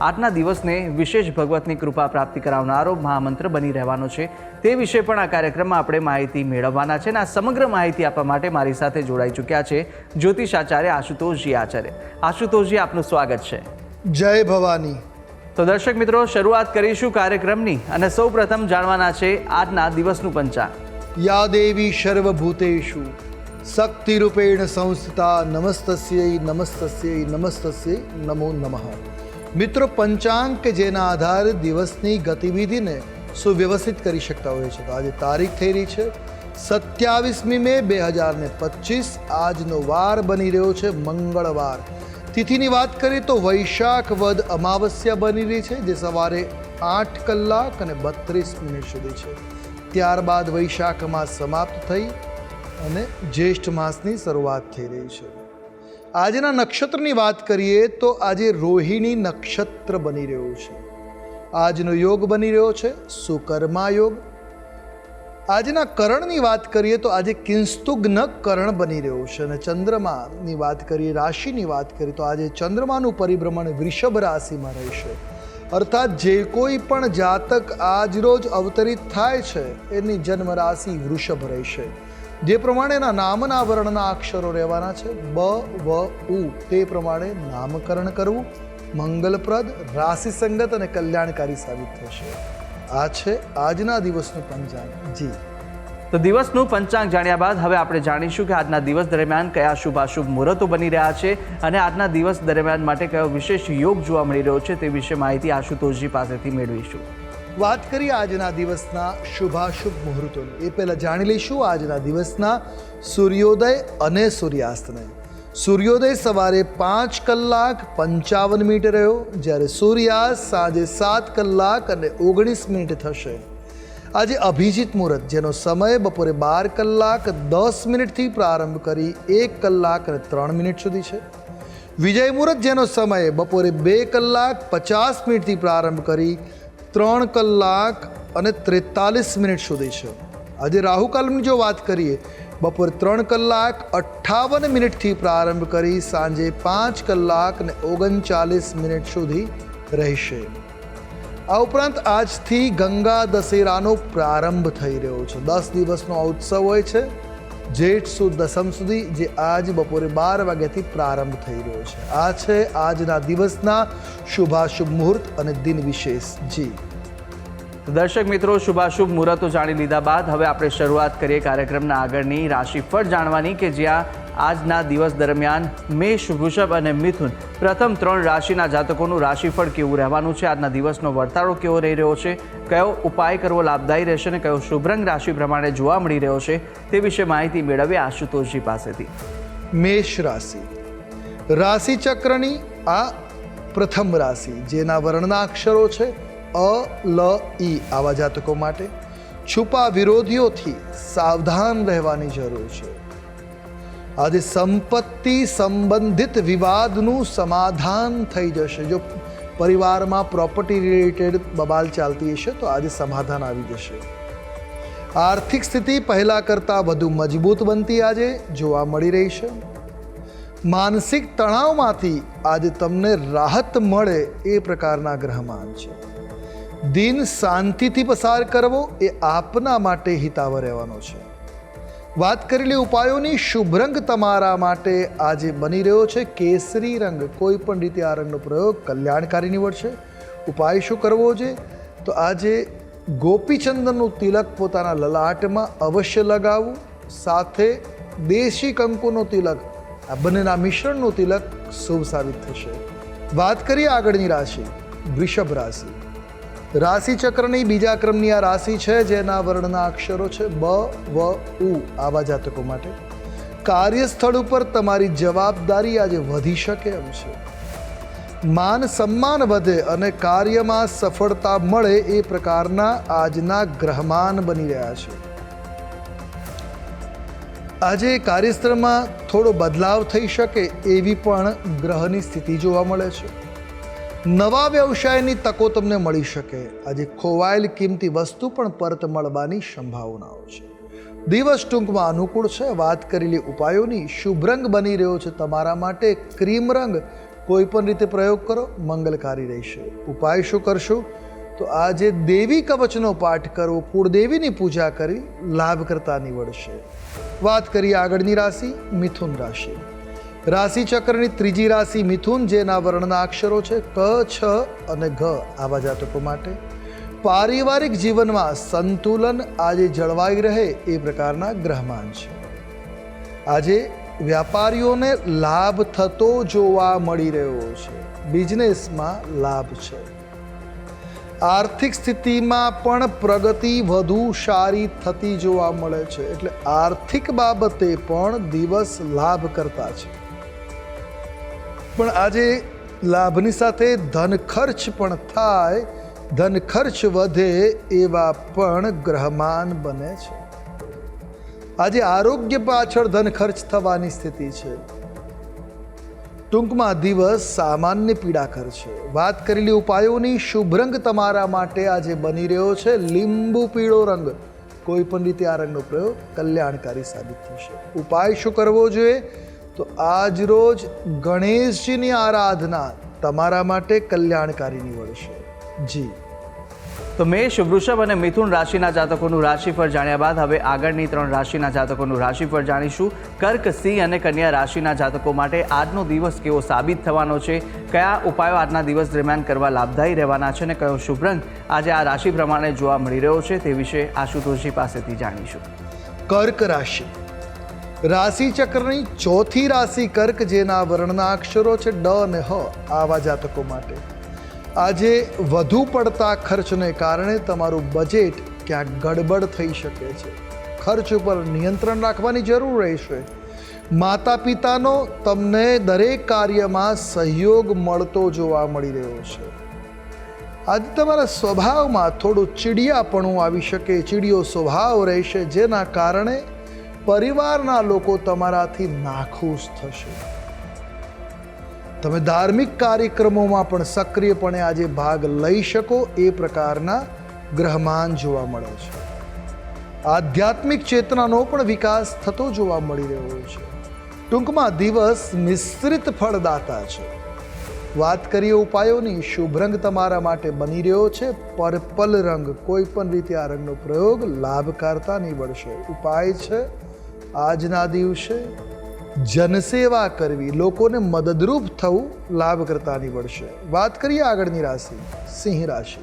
આજના દિવસને વિશેષ ભગવતની કૃપા પ્રાપ્તિ કરાવનારો મહામંત્ર બની રહેવાનો છે. તે વિશે પણ આ કાર્યક્રમમાં આપણે માહિતી મેળવવાના છે અને આ સમગ્ર માહિતી આપવા માટે મારી સાથે જોડાઈ ચૂક્યા છે જ્યોતિષ આચાર્ય આશુતોષજી આચાર્ય. આશુતોષજી આપનું સ્વાગત છે. જય ભવાની. તો દર્શક મિત્રો શરૂઆત કરીશું કાર્યક્રમની અને સૌ પ્રથમ જાણવાના છે આજના દિવસનું પંચાંગ. યા દેવી સર્વભૂતેષુ શક્તિરૂપેણ સંસ્થિતા નમસ્તસ્યૈ નમસ્તસ્યૈ નમસ્તસ્યૈ નમો નમઃ. મિત્રો પંચાંગ કે જેના આધારે દિવસની ગતિવિધિને સુવ્યવસ્થિત કરી શકતા હોય છે. તો આજે તારીખ થઈ રહી છે. સત્યાવીસમી મે બે હજાર ને પચીસ. આજનો વાર બની રહ્યો છે મંગળવાર. તિથિની વાત કરીએ તો વૈશાખ વદ અમાવસ્યા બની રહી છે, જે સવારે આઠ કલાક અને બત્રીસ મિનિટ સુધી છે. ત્યારબાદ વૈશાખ માસ સમાપ્ત થઈ અને જ્યેષ્ઠ માસની શરૂઆત થઈ રહી છે. આજના નક્ષત્રની વાત કરીએ તો આજે રોહિણી નક્ષત્ર બની રહ્યું છે. આજનો યોગ બની રહ્યો છે, સુકર્મા યોગ. આજના કરણની વાત કરીએ તો આજે કિંસ્તુગ્ન કરણ બની રહ્યો છે અને ચંદ્રમાની વાત કરીએ, રાશિની વાત કરીએ તો આજે ચંદ્રમાનું પરિભ્રમણ વૃષભ રાશિમાં રહેશે. અર્થાત જે કોઈ પણ જાતક આજરોજ અવતરિત થાય છે, એની જન્મ રાશિ વૃષભ રહેશે. જે પ્રમાણેના નામના વર્ણના અક્ષરો રહેવાના છે, બ, વ, ઉ. તે પ્રમાણે નામકરણ કરવું મંગલપ્રદ રાશિ સંગત અને કલ્યાણકારી સાબિત થશે. આ છે આજના દિવસનું પંચાંગ. જી. તો દિવસનું પંચાંગ જાણ્યા બાદ હવે આપણે જાણીશું કે આજના દિવસ દરમિયાન કયા શુભાશુભ મુહૂર્તો બની રહ્યા છે અને આજના દિવસ દરમિયાન માટે કયો વિશેષ યોગ જોવા મળી રહ્યો છે તે વિશે માહિતી આશુતોષજી પાસેથી મેળવીશું. વાત કરીએ આજના દિવસના શુભાશુભ મુહૂર્તોની. એ પહેલાં જાણી લઈશું આજના દિવસના સૂર્યોદય અને સૂર્યાસ્તને. સૂર્યોદય સવારે પાંચ કલાક પંચાવન મિનિટ રહ્યો, જ્યારે સૂર્યાસ્ત સાંજે સાત કલાક અને ઓગણીસ મિનિટ થશે. આજે અભિજીત મુહૂર્ત, જેનો સમય બપોરે બાર કલાક દસ મિનિટથી પ્રારંભ કરી એક કલાક અને ત્રણ મિનિટ સુધી છે. વિજય મુહૂર્ત, જેનો સમય બપોરે બે કલાક પચાસ મિનિટથી પ્રારંભ કરી ત્રણ કલાક અને ત્રેતાલીસ મિનિટ સુધી છે. આજે રાહુકાલની જો વાત કરીએ, બપોર ત્રણ કલાક અઠ્ઠાવન મિનિટથી પ્રારંભ કરી સાંજે પાંચ કલાક અને ઓગણચાલીસ મિનિટ સુધી રહેશે. આ ઉપરાંત આજથી ગંગા દશેરાનો પ્રારંભ થઈ રહ્યો છે. દસ દિવસનો આ ઉત્સવ હોય છે. જેઠ સુદ દસમ સુધી, જે આજ બપોરે બાર વાગ્યાથી પ્રારંભ થઈ રહ્યો છે. આ છે આજના દિવસના શુભાશુભ મુહૂર્ત અને દિન વિશેષ જી. દર્શક મિત્રો, શુભાશુભ મુહૂર્તો જાણી લીધા બાદ હવે આપણે શરૂઆત કરીએ કાર્યક્રમના આગળની. રાશિફળ જાણવાની કે જ્યાં આજના દિવસ દરમિયાન મેષ, વૃષભ અને મિથુન પ્રથમ ત્રણ રાશિના જાતકોનું રાશિફળ કેવું રહેવાનું છે? આજના દિવસનો વર્તારો કેવો રહી રહ્યો છે? કયો ઉપાય કરવો લાભદાયી રહેશે અને કયો શુભરંગ રાશિ પ્રમાણે જોવા મળી રહ્યો છે તે વિશે માહિતી મેળવીએ આશુતોષજી પાસેથી. મેષ રાશિ. રાશિ ચક્રની આ પ્રથમ રાશિ, જેના વર્ણના અક્ષરો છે અ, લ, ઈ, આવા જાતકો માટે છુપા વિરોધીઓથી સાવધાન રહેવાની જરૂર છે. આજે સંપત્તિ સંબંધિત વિવાદનું સમાધાન થઈ જશે. જો પરિવારમાં પ્રોપર્ટી રિલેટેડ બબાલ ચાલતી હશે, તો આજે સમાધાન આવી જશે. આર્થિક સ્થિતિ પહેલાં કરતાં વધુ મજબૂત બનતી આજે જોવા મળી રહી છે. માનસિક તણાવમાંથી આજે તમને રાહત મળે એ પ્રકારના ગ્રહમાન છે. દિન શાંતિથી પસાર કરવો એ આપના માટે હિતાવ રહેવાનો છે. વાત કરેલી ઉપાયોની શુભ રંગ તમારા માટે આજે બની રહ્યો છે. કેસરી રંગ કોઈ પણ રીતે આ રંગનો પ્રયોગ કલ્યાણકારી નીવડશે. ઉપાય શું કરવો છે? તો આજે ગોપીચંદનનું તિલક પોતાના લલાટમાં અવશ્ય લગાવવું. સાથે દેશી કંકુનો તિલક, આ બંનેના મિશ્રણનું તિલક શુભ સાબિત થશે. વાત કરીએ આગળની રાશિ, વૃષભ રાશિ. રાશિ ચક્રની બીજા ક્રમની આ રાશિ છે, જેના વર્ણના અક્ષરો છે, બ, વ, ઉ, આવા જાતકો માટે. કાર્યસ્થળ ઉપર તમારી જવાબદારી આજે વધી શકે એમ છે. માન સન્માન વધે અને કાર્યમાં સફળતા મળે એ પ્રકારના આજના ગ્રહમાન બની રહ્યા છે. આજે કાર્યસ્થળમાં થોડો બદલાવ થઈ શકે એવી પણ ગ્રહની સ્થિતિ જોવા મળે છે. નવા વ્યવસાયની તકો તમને મળી શકે. આજે ખોવાયેલ કિંમતી વસ્તુ પણ પરત મળવાની સંભાવનાઓ છે. દિવસ ટૂંકમાં અનુકૂળ છે. વાત કરેલી ઉપાયોની શુભ રંગ બની રહ્યો છે. તમારા માટે ક્રીમ રંગ કોઈ પણ રીતે પ્રયોગ કરો. મંગલકારી રહેશે. ઉપાય શું કરશો? તો આજે દેવી કવચનો પાઠ કરવો. કુળદેવીની પૂજા કરી લાભકર્તા નીવડશે. વાત કરીએ આગળની રાશિ, મિથુન રાશિ. રાશિ ચક્રની ત્રીજી રાશિ મિથુન, જેના વર્ણના અક્ષરો છે ક, છ અને ઘ. આવા જાતકો માટે પારિવારિક જીવનમાં સંતુલન આજે જળવાઈ રહે એ પ્રકારના ગ્રહમાન છે. આજે વ્યાપારીઓને લાભ થતો જોવા મળી રહ્યો છે. બિઝનેસમાં લાભ છે. આર્થિક સ્થિતિમાં પણ પ્રગતિ વધુ સારી થતી જોવા મળે છે. એટલે આર્થિક બાબતે પણ દિવસ લાભ કરતા છે. પણ આજે લાભની સાથે ધન ખર્ચ પણ થાય. ધન ખર્ચ વધે એવા પણ ગ્રહમાન બને છે. આજે આરોગ્ય પાછળ ધન ખર્ચ થવાની સ્થિતિ છે. ટૂંકમાં દિવસ સામાન્ય પીડા છે. વાત કરેલી ઉપાયોની શુભ રંગ તમારા માટે આજે બની રહ્યો છે. લીંબુ પીળો રંગ. કોઈ પણ રીતે આ રંગનો પ્રયોગ કલ્યાણકારી સાબિત થશે. ઉપાય શું કરવો જોઈએ? તો આજ રોજ ગણેશજીની આરાધના તમારા માટે કલ્યાણકારી નીવડશે જી. તો મેષ વૃષભ અને મિથુન રાશિના જાતકોનું રાશિફળ જાણ્યા બાદ હવે આગળની ત્રણ રાશિના જાતકોનું રાશિફળ જાણીશું. કર્ક સિંહ અને કન્યા રાશિના જાતકો માટે આજનો દિવસ કેવો સાબિત થવાનો છે? કયા ઉપાયો આજના દિવસ દરમિયાન કરવા લાભદાયી રહેવાના છે અને કયો શુભ રંગ આજે આ રાશિ પ્રમાણે જોવા મળી રહ્યો છે તે વિશે આશુતોષજી પાસેથી જાણીશું. કર્ક રાશિ. રાશિ ચક્રની ચોથી રાશિ કર્ક, જેના વર્ણના અક્ષરો છે ડ અને હ, આવા જાતકો માટે. આજે વધુ પડતા ખર્ચને કારણે તમારું બજેટ ક્યાંક ગડબડ થઈ શકે છે. ખર્ચ ઉપર નિયંત્રણ રાખવાની જરૂર રહેશે. માતા પિતાનો તમને દરેક કાર્યમાં સહયોગ મળતો જોવા મળી રહ્યો છે. આજે તમારા સ્વભાવમાં થોડું ચીડિયાપણું આવી શકે, ચીડિયો સ્વભાવ રહેશે, જેના કારણે પરિવારના લોકો તમારાથી નાખુશ થશે. તમે ધાર્મિક કાર્યક્રમોમાં પણ સક્રિયપણે આજે ભાગ લઈ શકો એ પ્રકારના ગ્રહમાન જોવા મળે છે. આધ્યાત્મિક ચેતનાનો પણ વિકાસ થતો જોવા મળી રહ્યો છે. ટૂંકમાં દિવસ મિશ્રિત ફળદાતા છે. વાત કરીએ ઉપાયોની, શુભ રંગ તમારા માટે બની રહ્યો છે. પર્પલ રંગ કોઈ પણ રીતે આ રંગનો પ્રયોગ લાભકારતા નીવડશે. ઉપાય છે આજના દિવસે જનસેવા કરવી, લોકોને મદદરૂપ થવું લાભકર્તા નીવડશે વાત કરીએ આગળની રાશિ, સિંહ રાશિ.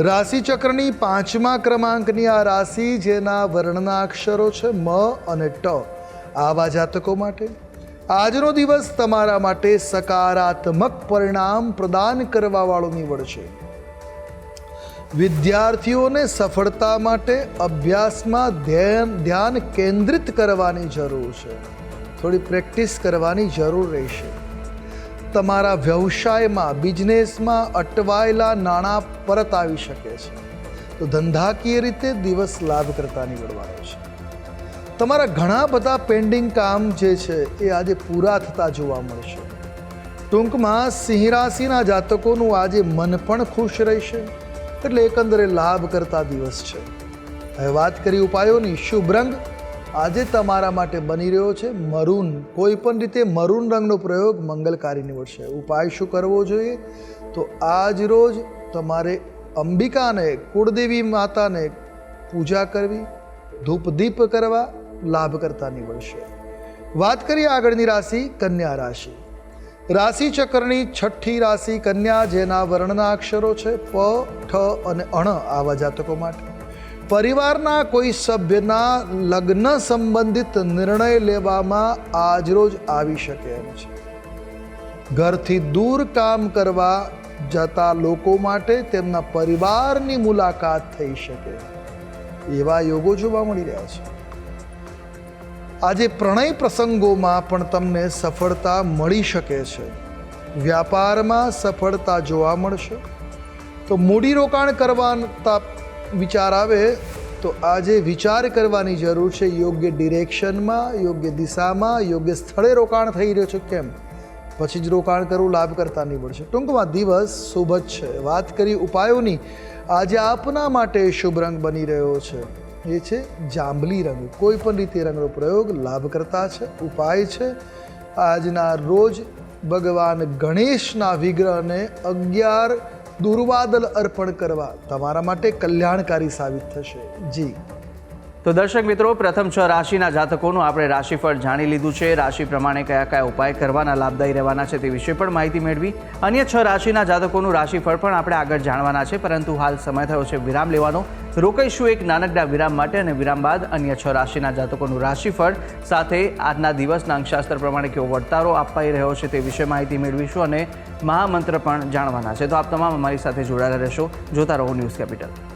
રાશિ ચક્રની પાંચમા ક્રમાંકની આ રાશિ, જેના વર્ણના અક્ષરો છે મ અને ટ. આવા જાતકો માટે આજનો દિવસ તમારા માટે સકારાત્મક પરિણામ પ્રદાન કરવાવાળો નીવડશે. વિદ્યાર્થીઓને સફળતા માટે અભ્યાસમાં ધ્યાન ધ્યાન કેન્દ્રિત કરવાની જરૂર છે. થોડી પ્રેક્ટિસ કરવાની જરૂર રહેશે. તમારા વ્યવસાયમાં, બિઝનેસમાં અટવાયેલા નાણાં પરત આવી શકે છે. તો ધંધાકીય રીતે દિવસ લાભ કરતા નીવડવાનો છે. તમારા ઘણા બધા પેન્ડિંગ કામ જે છે, એ આજે પૂરા થતા જોવા મળશે. ટૂંકમાં સિંહ રાશિના જાતકોનું આજે મન પણ ખુશ રહેશે. એટલે એકંદરે લાભ કરતા દિવસ છે. હવે વાત કરી ઉપાયોની, શુભ રંગ. આજે તમારા માટે બની રહ્યો છે મરૂન. કોઈ પણ રીતે મરૂન રંગનો પ્રયોગ મંગલકારી નીવડશે. ઉપાય શું કરવો જોઈએ? તો આજ રોજ તમારે અંબિકાને, કુળદેવી માતાને પૂજા કરવી ધૂપ દીપ કરવા લાભ કરતા નીવડશે. વાત કરીએ આગળની રાશિ, કન્યા રાશિ. રાશિ ચક્રની છઠ્ઠી રાશિ કન્યા, જેના વર્ણના અક્ષરો છે પ, ઠ અને અણ આવા જાતકો માટે. પરિવારના કોઈ સભ્યના લગ્ન સંબંધિત નિર્ણય લેવામાં આજરોજ આવી શકે એમ છે. ઘરથી દૂર કામ કરવા જતા લોકો માટે તેમના પરિવારની મુલાકાત થઈ શકે. એવા યોગો જોવા મળી રહ્યા છે. આજે પ્રણય પ્રસંગોમાં પણ તમને સફળતા મળી શકે છે. વ્યાપારમાં સફળતા જોવા મળશે. તો મૂડીરોકાણ કરવાના વિચાર આવે, તો આજે વિચાર કરવાની જરૂર છે. યોગ્ય ડિરેક્શનમાં, યોગ્ય દિશામાં, યોગ્ય સ્થળે રોકાણ થઈ રહ્યું છે કેમ? પછી જ રોકાણ કરવું લાભ કરતા નીવડશે ટૂંકમાં દિવસ શુભ જ છે. વાત કરી ઉપાયોની. આજે આપના માટે શુભ રંગ બની રહ્યો છે. એ છે, જાંબલી રંગ. કોઈ પણ રીતે રંગનો પ્રયોગ લાભકર્તા છે, ઉપાય છે. આજના રોજ ભગવાન ગણેશના વિગ્રહને અગિયાર દુર્વાદલ અર્પણ કરવા તમારા માટે કલ્યાણકારી સાબિત થશે. જી. તો દર્શક મિત્રો, પ્રથમ છ રાશિના જાતકોનું આપણે રાશિફળ જાણી લીધું છે. રાશિ પ્રમાણે કયા કયા ઉપાય કરવાના, લાભદાયી રહેવાના છે તે વિશે પણ માહિતી મેળવી. અન્ય છ રાશિના જાતકોનું રાશિફળ પણ આપણે આગળ જાણવાના છે, પરંતુ હાલ સમય થયો છે વિરામ લેવાનો. રોકાઈશું એક નાનકડા વિરામ માટે અને વિરામ બાદ અન્ય છ રાશિના જાતકોનું રાશિફળ સાથે આજના દિવસના અંકશાસ્ત્ર પ્રમાણે કેવો વર્તારો અપાઈ રહ્યો છે તે વિશે માહિતી મેળવીશું અને મહામંત્ર પણ જાણવાના છે. તો આપ તમામ અમારી સાથે જોડાયેલા રહેશો. જોતા રહો ન્યૂઝ કેપિટલ.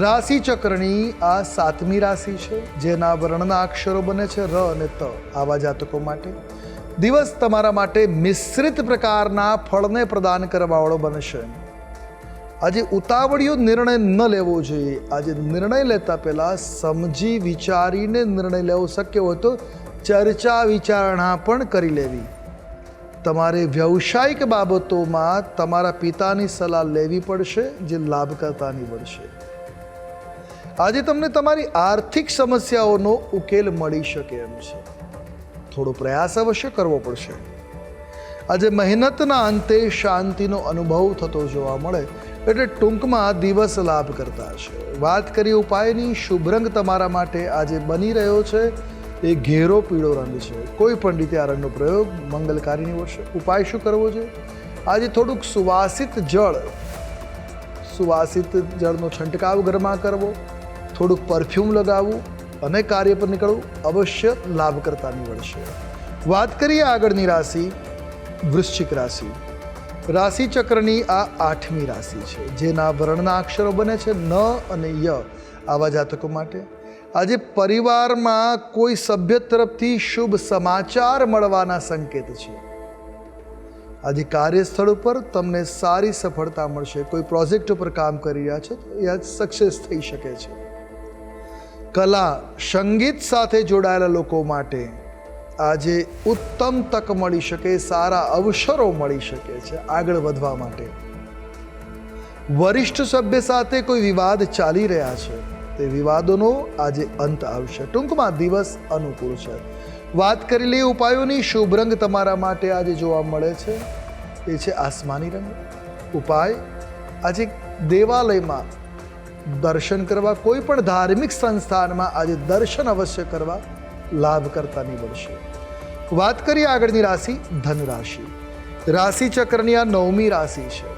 રાશિ ચક્રની આ સાતમી રાશિ છે, જેના વર્ણના અક્ષરો બને છે ર અને ત. આવા જાતકો માટે દિવસ તમારા માટે મિશ્રિત પ્રકારના ફળને પ્રદાન કરવાવાળો બનશે. આજે ઉતાવળિયો નિર્ણય ન લેવો જોઈએ. આજે નિર્ણય લેતા પહેલાં સમજી વિચારીને નિર્ણય લેવો શક્ય હોય તો ચર્ચા વિચારણા પણ કરી લેવી. તમારે વ્યવસાયિક બાબતોમાં તમારા પિતાની સલાહ લેવી પડશે, જે લાભકર્તાની કરતા નીવડશે આજે તમને તમારી આર્થિક સમસ્યાઓનો ઉકેલ મળી શકે એમ છે. થોડો પ્રયાસ અવશ્ય કરવો પડશે. આજે મહેનતના અંતે શાંતિનો અનુભવ થતો જોવા મળે, એટલે ટૂંકમાં દિવસ લાભ કરતા છે વાત કરીએ ઉપાયની, શુભ રંગ તમારા માટે આજે બની રહ્યો છે. એ ઘેરો પીળો રંગ છે. કોઈ પણ રીતે આ રંગનો પ્રયોગ મંગલકારી નીવડશે ઉપાય શું કરવો છે? આજે થોડુંક સુવાસિત જળ, સુવાસિત જળનો છંટકાવ ઘરમાં કરવો. થોડુંક પરફ્યુમ લગાવવું અને કાર્ય પર નીકળવું અવશ્ય લાભકર્તા નીવડશે. વાત કરીએ આગળની રાશિ, વૃશ્ચિક રાશિ. રાશિ ચક્રની આ આઠમી રાશિ છે, જેના વર્ણના અક્ષરો બને છે ન અને ય આવા જાતકો માટે. આજે પરિવારમાં કોઈ સભ્ય તરફથી શુભ સમાચાર મળવાના સંકેત છે. આજે કાર્યસ્થળ ઉપર તમને સારી સફળતા મળશે. કોઈ પ્રોજેક્ટ ઉપર કામ કરી રહ્યા છે તો એ આજ સક્સેસ થઈ શકે છે. કલા, સંગીત સાથે જોડાયેલા લોકો માટે આજે ઉત્તમ તક મળી શકે, સારા અવસરો મળી શકે છે આગળ વધવા માટે. વરિષ્ઠ સભ્ય સાથે કોઈ વિવાદ ચાલી રહ્યા છે, તે વિવાદોનો આજે અંત આવશે. ટૂંકમાં દિવસ અનુકૂળ છે. વાત કરી લઈએ ઉપાયોની, શુભ રંગ તમારા માટે આજે જોવા મળે છે. એ છે આસમાની રંગ. ઉપાય, આજે દેવાલયમાં દર્શન કરવા, કોઈ પણ ધાર્મિક સંસ્થાનમાં આજે દર્શન અવશ્ય કરવા લાભ કરતા નીવડશે. વાત કરીએ આગળની રાશિ ધન રાશિ રાશિ ચક્રની આ નવમી રાશિ છે,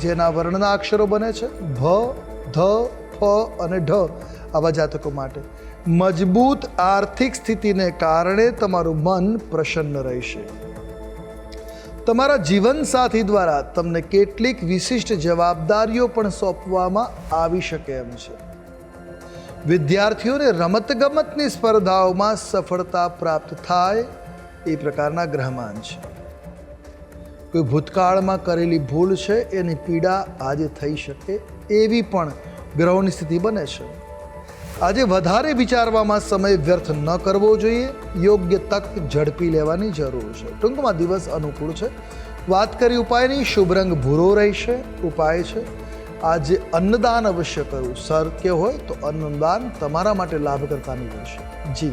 જેના વર્ણના અક્ષરો બને છે ભ ધ ફ અને ઢ આવા જાતકો માટે. મજબૂત આર્થિક સ્થિતિને કારણે તમારું મન પ્રસન્ન રહેશે. તમારા જીવનસાથી દ્વારા તમને કેટલીક વિશિષ્ટ જવાબદારીઓ પણ સોંપવામાં આવી શકે એમ છે. વિદ્યાર્થીઓને રમતગમતની સ્પર્ધાઓમાં સફળતા પ્રાપ્ત થાય એ પ્રકારના ગ્રહમાન છે. કોઈ ભૂતકાળમાં કરેલી ભૂલ છે, એની પીડા આજે થઈ શકે એવી પણ ગ્રહોની સ્થિતિ બને છે. આજે વધારે વિચારવામાં સમય વ્યર્થ ન કરવો જોઈએ. યોગ્ય તક ઝડપી લેવાની જરૂર છે. ટૂંકમાં દિવસ અનુકૂળ છે. વાત કરી ઉપાયની, શુભ રંગ ભૂરો રહેશે, ઉપાય છે. આજે અન્નદાન અવશ્ય કરવું. શક્ય હોય તો અન્નદાન તમારા માટે લાભકર્તા નીવડશે જી.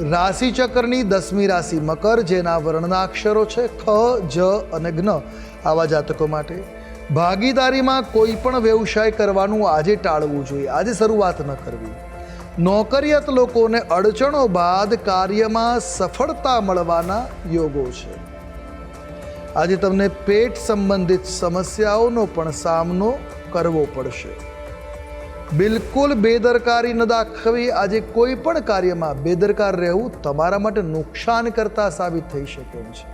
રાશિ ચક્રની દસમી રાશિ મકર, જેના વર્ણના અક્ષરો છે ખ, જ અને જ્ઞ. આવા જાતકો માટે ભાગીદારીમાં કોઈ પણ વ્યવસાય કરવાનું આજે ટાળવું જોઈએ. આજે શરૂઆત ન કરવી. નોકરિયાત લોકોને અડચણો બાદ કાર્યમાં સફળતા મળવાના યોગો છે. આજે તમને પેટ સંબંધિત સમસ્યાઓનો પણ સામનો કરવો પડશે. બિલકુલ બેદરકારી ન દાખવી. આજે કોઈ પણ કાર્યમાં બેદરકાર રહેવું તમારા માટે નુકસાન કરતા સાબિત થઈ શકે એમ છે.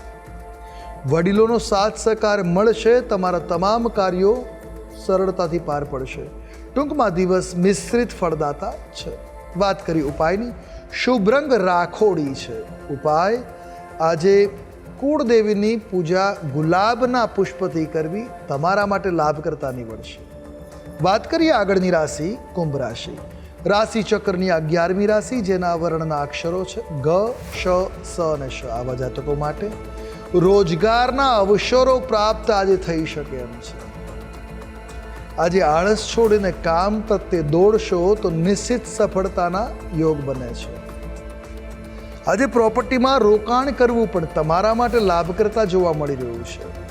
વડીલોનો સાથ સહકાર મળશે, તમારા તમામ કાર્યો સરળતાથી પાર પડશે. ટૂંકમાં દિવસ મિશ્રિત ફળદાતા છે. વાત કરી ઉપાયની. શુભ રંગ રાખોડી છે. ઉપાય, આજે કુળદેવીની પૂજા ગુલાબના પુષ્પથી કરવી તમારા માટે લાભકર્તા નીવડશે. વાત કરીએ આગળની રાશિ, કુંભ રાશિ. રાશિ ચક્રની અગિયારમી રાશિ, જેના વર્ણના અક્ષરો છે ગ, શ, સ અને શ, આવા જાતકો માટે. રોજગારના અવસરો પ્રાપ્ત આજે થઈ શકે એમ છે. આજે આળસ છોડીને કામ પ્રત્યે દોડશો તો નિશ્ચિત સફળતાના યોગ બને છે. આજે પ્રોપર્ટીમાં રોકાણ કરવું પણ તમારા માટે લાભકર્તા જોવા મળી રહ્યું છે.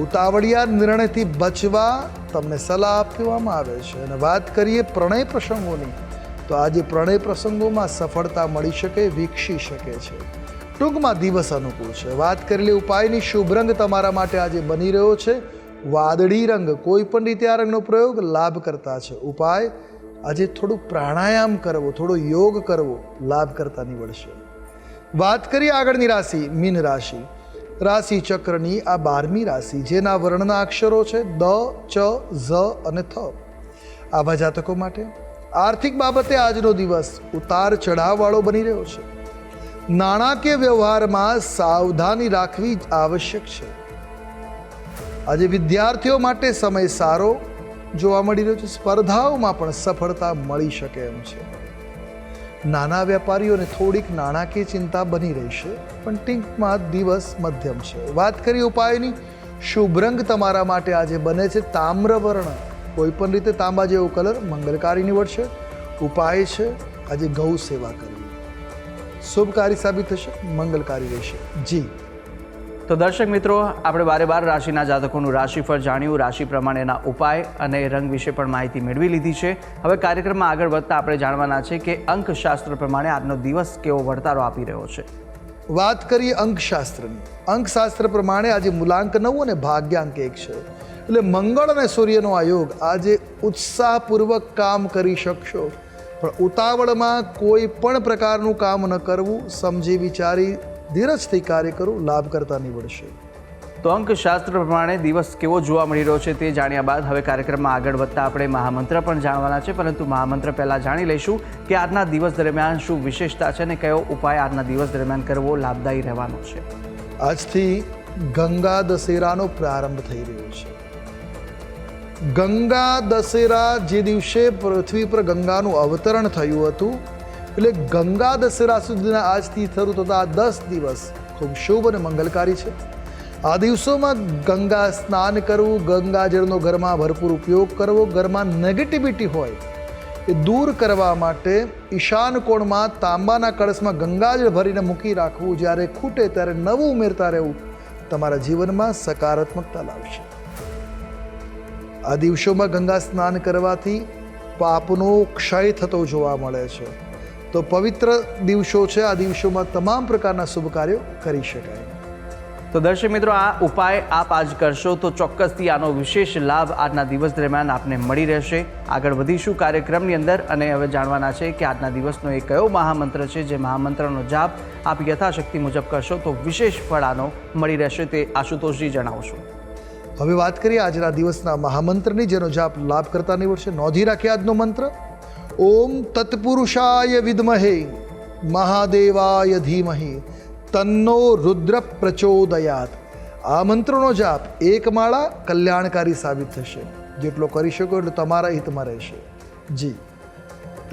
ઉતાવળિયા નિર્ણયથી બચવા તમને સલાહ આપવામાં આવે છે. અને વાત કરીએ પ્રણય પ્રસંગોની, તો આજે પ્રણય પ્રસંગોમાં સફળતા મળી શકે, વિકસી શકે છે. ટૂંકમાં દિવસ અનુકૂળ છે. વાત કરેલી ઉપાયની, શુભ રંગ તમારા માટે આજે બની રહ્યો છે. વાદળી રંગ, કોઈ પણ રીતે આ રંગનો પ્રયોગ લાભ કરતા છે. ઉપાય, આજે થોડું પ્રાણાયામ કરવો, થોડો યોગ કરવો લાભ કરતા નીવડશે. વાત કરીએ આગળની રાશિ, મીન રાશિ. રાશિ ચક્રની આ બારમી રાશિ, જેના વર્ણના અક્ષરો છે દ, ચ, ઝ અને થ. આવા જાતકો માટે આર્થિક બાબતે આજનો દિવસ ઉતાર ચઢાવવાળો બની રહ્યો છે. નાણાકીય વ્યવહારમાં સાવધાની રાખવી આવશ્યક છે. આજે વિદ્યાર્થીઓ માટે સમય સારો જોવા મળી રહ્યો છે. સ્પર્ધાઓમાં પણ સફળતા મળી શકે એમ છે. નાના વેપારીઓને થોડીક નાણાકીય ચિંતા બની રહેશે પણ ટીંકમાં દિવસ મધ્યમ છે. વાત કરી ઉપાયની, શુભ રંગ તમારા માટે આજે બને છે તામ્રવર્ણ કોઈ પણ રીતે તાંબા જેવો કલર મંગલકારી નીવડશે. ઉપાય છે આજે ગૌ સેવા કરવી. શુભકારી સાબિત થશે, મંગલકારી રહેશે. જી. તો દર્શક મિત્રો, આપણે બારે બાર રાશિના જાતકોનું રાશિફળ જાણ્યું, રાશિ પ્રમાણેના ઉપાય અને રંગ વિશે પણ માહિતી મેળવી લીધી છે. હવે કાર્યક્રમમાં આગળ વધતા આપણે જાણવાના છે કે અંકશાસ્ત્ર પ્રમાણે આજનો દિવસ કેવો વર્તારો આપી રહ્યો છે. વાત કરીએ અંકશાસ્ત્રની. અંકશાસ્ત્ર પ્રમાણે આજે મૂલાંક નવ અને ભાગ્યાંક એક છે. એટલે મંગળ અને સૂર્યનો આ યોગ આજે ઉત્સાહપૂર્વક કામ કરી શકશો. પણ ઉતાવળમાં કોઈ પણ પ્રકારનું કામ ન કરવું, સમજી વિચારી ધીરજથી કાર્ય કરવું લાભ કરતા નીવડશે. તો અંકશાસ્ત્ર પ્રમાણે દિવસ કેવો જોવા મળી રહ્યો છે તે જાણ્યા બાદ હવે કાર્યક્રમમાં આગળ વધતા આપણે મહામંત્ર પણ જાણવાના છે પરંતુ મહામંત્ર પહેલાં જાણી લઈશું કે આજના દિવસ દરમિયાન શું વિશેષતા છે અને કયો ઉપાય આજના દિવસ દરમિયાન કરવો લાભદાયી રહેવાનો છે. આજથી ગંગા દશેરાનો પ્રારંભ થઈ રહ્યો છે. ગંગા દશેરા જે દિવસે પૃથ્વી પર ગંગાનું અવતરણ થયું હતું એટલે ગંગા દશેરા સુધીના આજથી શરૂ થતા આ દસ દિવસ ખૂબ શુભ અને મંગલકારી છે. આ દિવસોમાં ગંગા સ્નાન કરવું ગંગાજળનો ઘરમાં ભરપૂર ઉપયોગ કરવો, ઘરમાં નેગેટિવિટી હોય, એ દૂર કરવા માટે ઈશાન કોણમાં તાંબાના કળશમાં ગંગાજળ ભરીને મૂકી રાખવું, જ્યારે ખૂટે ત્યારે નવું ઉમેરતા રહેવું તમારા જીવનમાં સકારાત્મકતા લાવશે. આ દિવસોમાં ગંગા સ્નાન કરવાથી પાપનો ક્ષય થતો જોવા મળે છે. તો પવિત્ર દિવસો છે. આ દિવસોમાં તમામ પ્રકારના શુભ કાર્યો કરી શકાય. તો દર્શક મિત્રો આ ઉપાય આપ આજ કરશો તો ચોક્કસથી આનો વિશેષ લાભ આજના દિવસ દરમિયાન આપને મળી રહેશે. આગળ વધીશું કાર્યક્રમની અંદર અને હવે જાણવાના છે કે આજના દિવસનો એ કયો મહામંત્ર છે જે મહામંત્રનો જાપ આપ યથાશક્તિ મુજબ કરશો તો વિશેષ ફળ આનો મળી રહેશે તે આશુતોષજી જણાવશો. હવે વાત કરીએ આજના દિવસના મહામંત્રની જેનો જાપ લાભ કરતા નિવડશે. નોંધી રાખે આજનો મંત્ર. ઓમ તત્પુરુષાય વિદ્મહે મહાદેવાય ધીમહે તન્નો રુદ્ર પ્રચોદયાત આ મંત્રનો જાપ એક માળા કલ્યાણકારી સાબિત થશે। જેટલો કરી શકો એટલો તમારા હિતમાં રહેશે। જી।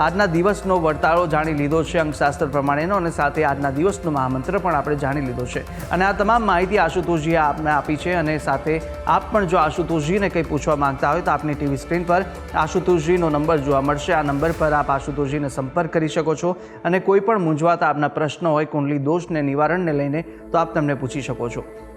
આજના દિવસનો વર્તાળો જાણી લીધો છે અંકશાસ્ત્ર પ્રમાણેનો અને સાથે આજના દિવસનો મહામંત્ર પણ આપણે જાણી લીધો છે. અને આ તમામ માહિતી આશુતોષજીએ આપને આપી છે અને સાથે આપ પણ જો આશુતોષજીને કંઈ પૂછવા માંગતા હોય તો આપની ટીવી સ્ક્રીન પર આશુતોષજીનો નંબર જોવા મળશે. આ નંબર પર આપ આશુતોષજીને સંપર્ક કરી શકો છો અને કોઈ પણ મૂંઝવાતા આપના પ્રશ્નો હોય, કુંડલી દોષને નિવારણને લઈને તો આપ તમને પૂછી શકો છો.